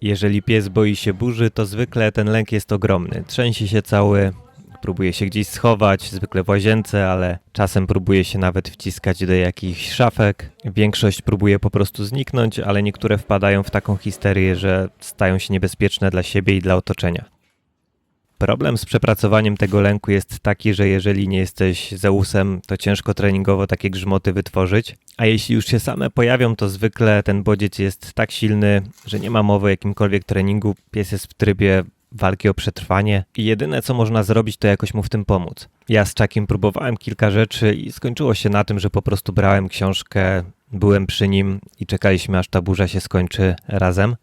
Jeżeli pies boi się burzy, to zwykle ten lęk jest ogromny. Trzęsie się cały, próbuje się gdzieś schować, zwykle w łazience, ale czasem próbuje się nawet wciskać do jakichś szafek. Większość próbuje po prostu zniknąć, ale niektóre wpadają w taką histerię, że stają się niebezpieczne dla siebie i dla otoczenia. Problem z przepracowaniem tego lęku jest taki, że jeżeli nie jesteś zeusem, to ciężko treningowo takie grzmoty wytworzyć, a jeśli już się same pojawią, to zwykle ten bodziec jest tak silny, że nie ma mowy o jakimkolwiek treningu, pies jest w trybie walki o przetrwanie i jedyne co można zrobić to jakoś mu w tym pomóc. Ja z Czakiem próbowałem kilka rzeczy i skończyło się na tym, że po prostu brałem książkę, byłem przy nim i czekaliśmy aż ta burza się skończy razem.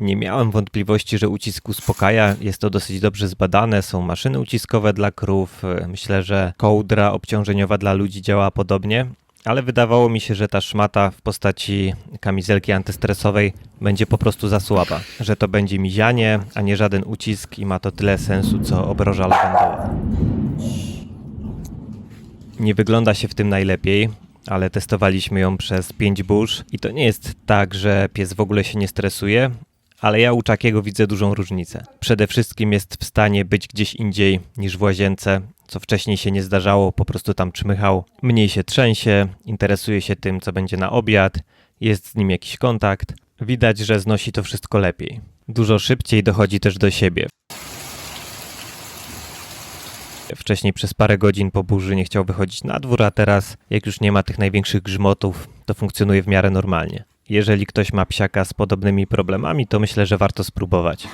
Nie miałem wątpliwości, że ucisk uspokaja. Jest to dosyć dobrze zbadane. Są maszyny uciskowe dla krów. Myślę, że kołdra obciążeniowa dla ludzi działa podobnie. Ale wydawało mi się, że ta szmata w postaci kamizelki antystresowej będzie po prostu za słaba. Że to będzie mizianie, a nie żaden ucisk i ma to tyle sensu, co obroża lawendowa. Nie wygląda się w tym najlepiej, ale testowaliśmy ją przez 5 burz i to nie jest tak, że pies w ogóle się nie stresuje, ale ja u Czakiego widzę dużą różnicę. Przede wszystkim jest w stanie być gdzieś indziej niż w łazience, co wcześniej się nie zdarzało, po prostu tam czmychał. Mniej się trzęsie, interesuje się tym, co będzie na obiad, jest z nim jakiś kontakt. Widać, że znosi to wszystko lepiej. Dużo szybciej dochodzi też do siebie. Wcześniej przez parę godzin po burzy nie chciał wychodzić na dwór, a teraz, jak już nie ma tych największych grzmotów, to funkcjonuje w miarę normalnie. Jeżeli ktoś ma psiaka z podobnymi problemami, to myślę, że warto spróbować.